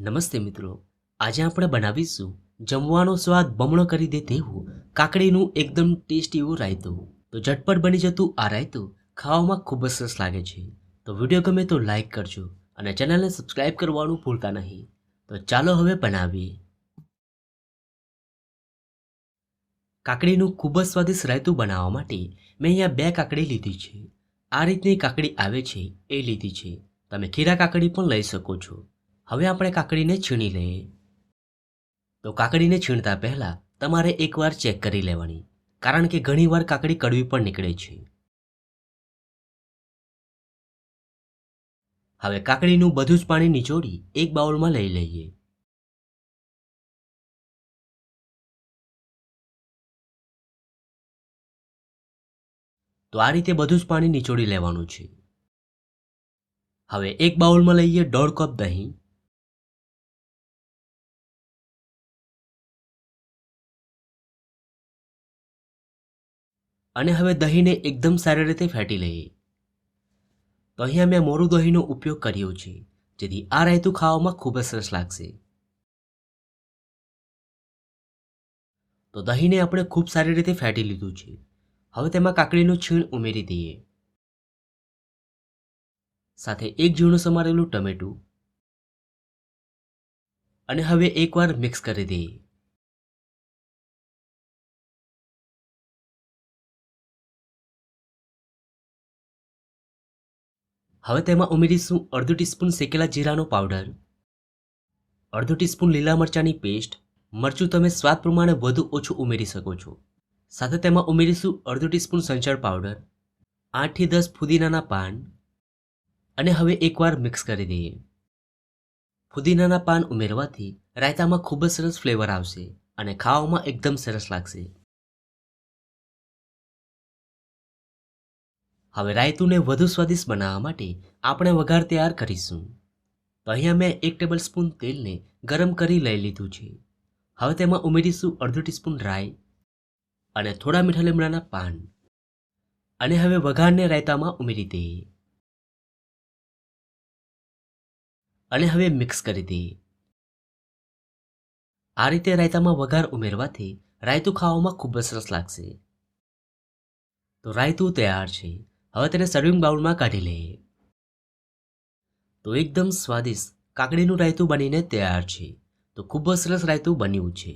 નમસ્તે મિત્રો, આજે આપણે બનાવીશું જમવાનો સ્વાદ બમણો કરી દે તેવું કાકડીનું એકદમ ટેસ્ટી એવું રાયતું. તો ઝટપટ બની જતું આ રાયતું ખાવામાં ખૂબ જ સરસ લાગે છે. તો વીડિયો ગમે તો લાઈક કરજો અને ચેનલને સબસ્ક્રાઈબ કરવાનું ભૂલતા નહીં. તો ચાલો હવે બનાવીએ. કાકડીનું ખૂબ જ સ્વાદિષ્ટ રાયતું બનાવવા માટે મેં અહીંયા બે કાકડી લીધી છે. આ રીતની કાકડી આવે છે, એ લીધી છે. તમે ખીરા કાકડી પણ લઈ શકો છો. હવે આપણે કાકડીને છીણી લઈએ. તો કાકડીને છીણતા પહેલાં તમારે એકવાર ચેક કરી લેવાની, કારણ કે ઘણીવાર કાકડી કડવી પણ નીકળે છે. હવે કાકડીનું બધું જ પાણી નિચોડી એક બાઉલમાં લઈ લઈએ. તો આ રીતે બધું જ પાણી નીચોડી લેવાનું છે. હવે એક બાઉલમાં લઈએ દોઢ કપ દહીં. અને હવે દહીંને એકદમ સારી રીતે ફેટી લઈએ. તો અહીંયા મેં મોરું દહીંનો ઉપયોગ કર્યો છે, જેથી આ રાયતું ખાવામાં ખૂબ જ સરસ લાગશે. તો દહીંને આપણે ખૂબ સારી રીતે ફેટી લીધું છે. હવે તેમાં કાકડીનું છીણ ઉમેરી દઈએ. સાથે એક ઝીણું સમારેલું ટમેટું. અને હવે એકવાર મિક્સ કરી દઈએ. હવે તેમાં ઉમેરીશું અડધો ટીસ્પૂન શેકેલા જીરાનો પાવડર, અડધો ટીસ્પૂન લીલા મરચાંની પેસ્ટ, મરચું તમે સ્વાદ પ્રમાણે વધુ ઓછું ઉમેરી શકો છો. સાથે તેમાં ઉમેરીશું અડધો ટીસ્પૂન સંચળ પાવડર, આઠથી દસ ફુદીનાના પાન અને હવે એકવાર મિક્સ કરી દઈએ. ફુદીનાના પાન ઉમેરવાથી રાયતામાં ખૂબ જ સરસ ફ્લેવર આવશે અને ખાવામાં એકદમ સરસ લાગશે. હવે રાયતુને વધુ સ્વાદિષ્ટ બનાવવા માટે આપણે વઘાર તૈયાર કરીશું. તો અહીંયા મેં એક ટેબલ સ્પૂન તેલને ગરમ કરી લઈ લીધું છે. હવે તેમાં ઉમેરીશું અડધો ટીસ્પૂન રાઈ અને થોડા મીઠા લીમડાના પાન. અને હવે વઘારને રાયતામાં ઉમેરી દઈએ. અને હવે મિક્સ કરી દઈએ. આ રીતે રાયતામાં વઘાર ઉમેરવાથી રાયતું ખાવામાં ખૂબ જ સરસ લાગશે. તો રાયતું તૈયાર છે. હવે તેને સર્વિંગ બાઉલમાં કાઢી લઈએ. તો એકદમ સ્વાદિષ્ટ કાકડીનું રાયતું બનીને તૈયાર છે. તો ખૂબ જ સરસ રાયતું બન્યું છે.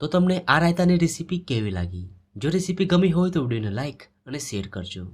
તો તમને આ રાયતાની રેસીપી કેવી લાગી? જો રેસીપી ગમી હોય તો વિડીયોને લાઈક અને શેર કરજો.